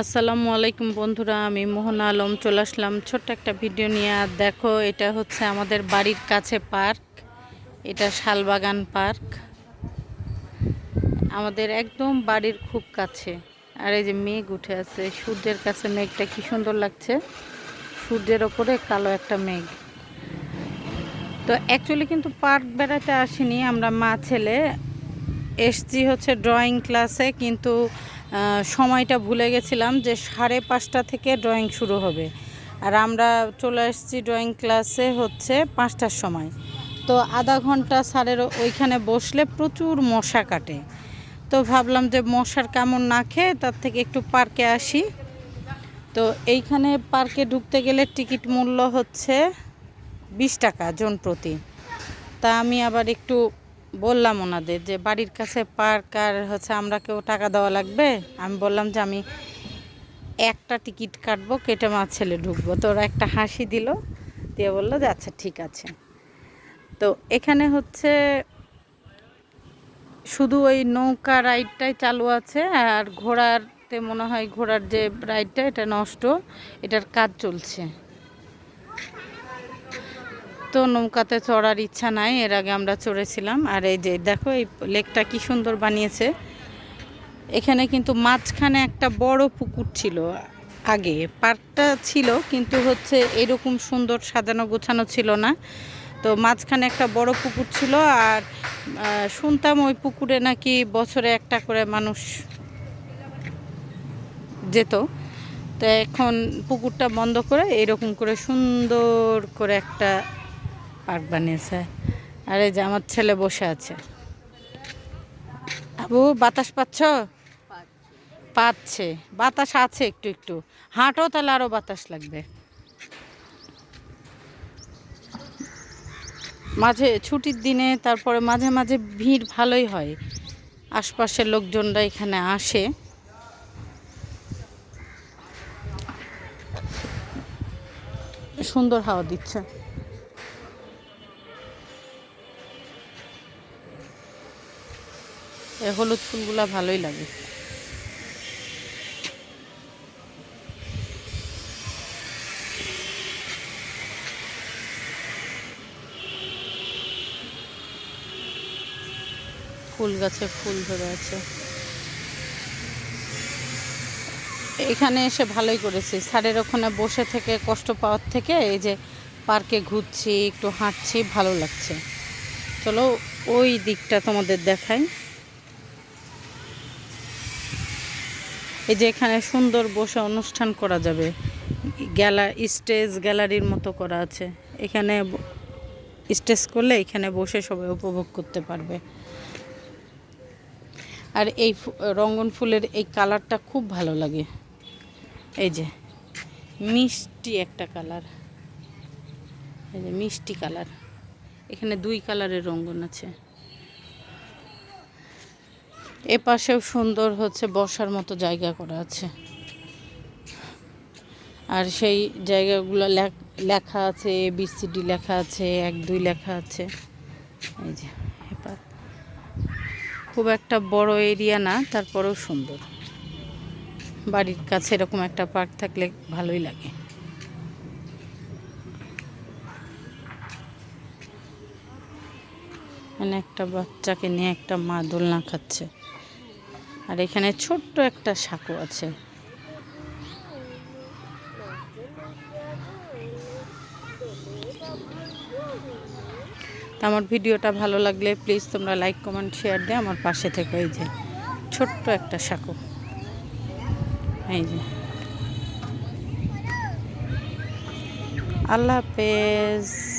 আসসালামু আলাইকুম বন্ধুরা, আমি মোহন আলম, চলে আসলাম ছোট্ট একটা ভিডিও নিয়ে। আর দেখো, এটা হচ্ছে আমাদের বাড়ির কাছে পার্ক, এটা শালবাগান পার্ক। আমাদের একদম বাড়ির খুব কাছে। আর এই যে মেঘ উঠে আছে, সূর্যের কাছে মেঘটা কি সুন্দর লাগছে? সূর্যের ওপরে কালো একটা মেঘ। তো অ্যাকচুয়ালি কিন্তু পার্ক বেড়াতে আসিনি, আমরা মা ছেলে এসছি হচ্ছে ড্রয়িং ক্লাসে কিন্তু সময়টা ভুলে গেছিলাম যে সাড়ে পাঁচটা থেকে ড্রয়িং শুরু হবে। আর আমরা চলে এসেছি ড্রয়িং ক্লাসে হচ্ছে পাঁচটার সময়। তো আধা ঘণ্টা স্যারের ওইখানে বসলে প্রচুর মশা কাটে। তো ভাবলাম যে মশার কামড় না খেয়ে তার থেকে একটু পার্কে আসি। তো এইখানে পার্কে ঢুকতে গেলে টিকিট মূল্য হচ্ছে বিশ টাকা জন প্রতি। তা আমি আবার একটু বললাম ওনাদের যে বাড়ির কাছে পার্ক আর হচ্ছে আমরা কেউ টাকা দেওয়া লাগবে? আমি বললাম যে আমি একটা টিকিট কাটবো, কেটে মা ছেলে ঢুকবো। তো ওরা একটা হাসি দিল, দিয়ে বলল যে আচ্ছা ঠিক আছে। তো এখানে হচ্ছে শুধু ওই নৌকা রাইডটাই চালু আছে, আর ঘোড়ারতে মনে হয় ঘোড়ার যে রাইডটা এটা নষ্ট। এটার কাজ চলছে। তো নৌকাতে চড়ার ইচ্ছা নাই, এর আগে আমরা চড়েছিলাম। আর এই যে দেখো, এই লেকটা কি সুন্দর বানিয়েছে। এখানে কিন্তু মাঝখানে একটা বড় পুকুর ছিল আগে। পার্কটা ছিল, কিন্তু হচ্ছে এরকম সুন্দর সাজানো গোছানো ছিল না। তো মাঝখানে একটা বড় পুকুর ছিল, আর শুনতাম ওই পুকুরে নাকি বছরে একটা করে মানুষ যেত। তো এখন পুকুরটা বন্ধ করে এরকম করে সুন্দর করে একটা পার্ক বানিয়েছে। আর এই যে আমার ছেলে বসে আছে। আবু, বাতাস পাচ্ছ? পাচ্ছে। বাতাস আছে একটু একটু। হাঁটো, তাহলে আরও বাতাস লাগবে। মাঝে ছুটির দিনে, তারপরে মাঝে মাঝে ভিড় ভালোই হয়। আশপাশের লোকজনরা এখানে আসে। সুন্দর হাওয়া দিচ্ছে। হলুদ ফুলগুলা ভালোই লাগে। ফুল গাছে ফুল ধরে আছে। এখানে এসে ভালোই করেছি। স্যারের ওখানে বসে থেকে, কষ্ট পাওয়ার থেকে এই যে পার্কে ঘুরছি, একটু হাঁটছি, ভালো লাগছে। চলো ওই দিকটা তোমাদের দেখাই। এই যে এখানে সুন্দর বসে অনুষ্ঠান করা যাবে। গ্যালা, স্টেজ গ্যালারির মতো করা আছে। এখানে স্টেজ করলে এখানে বসে সবাই উপভোগ করতে পারবে। আর এই রঙ্গন ফুলের এই কালারটা খুব ভালো লাগে। এই যে, মিষ্টি একটা কালার। এই যে মিষ্টি কালার। এখানে দুই কালারের রঙ্গন আছে। এ পাশেও সুন্দর হচ্ছে বসার মতো জায়গা করা আছে। আর সেই জায়গাগুলো লেখ- আছে এ বি সি ডি লেখা আছে, এক, দুই লেখা আছে। এই যে খুব একটা বড় এরিয়া না, তারপরেও সুন্দর। বাড়ির কাছে এরকম একটা পার্ক থাকলে ভালোই লাগে। এখানে একটা বাচ্চাকে নিয়ে একটা মা দোলনা খাচ্ছে। আর এখানে ছোট্ট একটা সাঁকো আছে। আমার ভিডিওটা ভালো লাগলে প্লিজ তোমরা লাইক, কমেন্ট, শেয়ার দিয়ে আমার পাশে থেকে। এই যে ছোট্ট একটা সাঁকো। এই যে। আল্লাহ হাফেজ।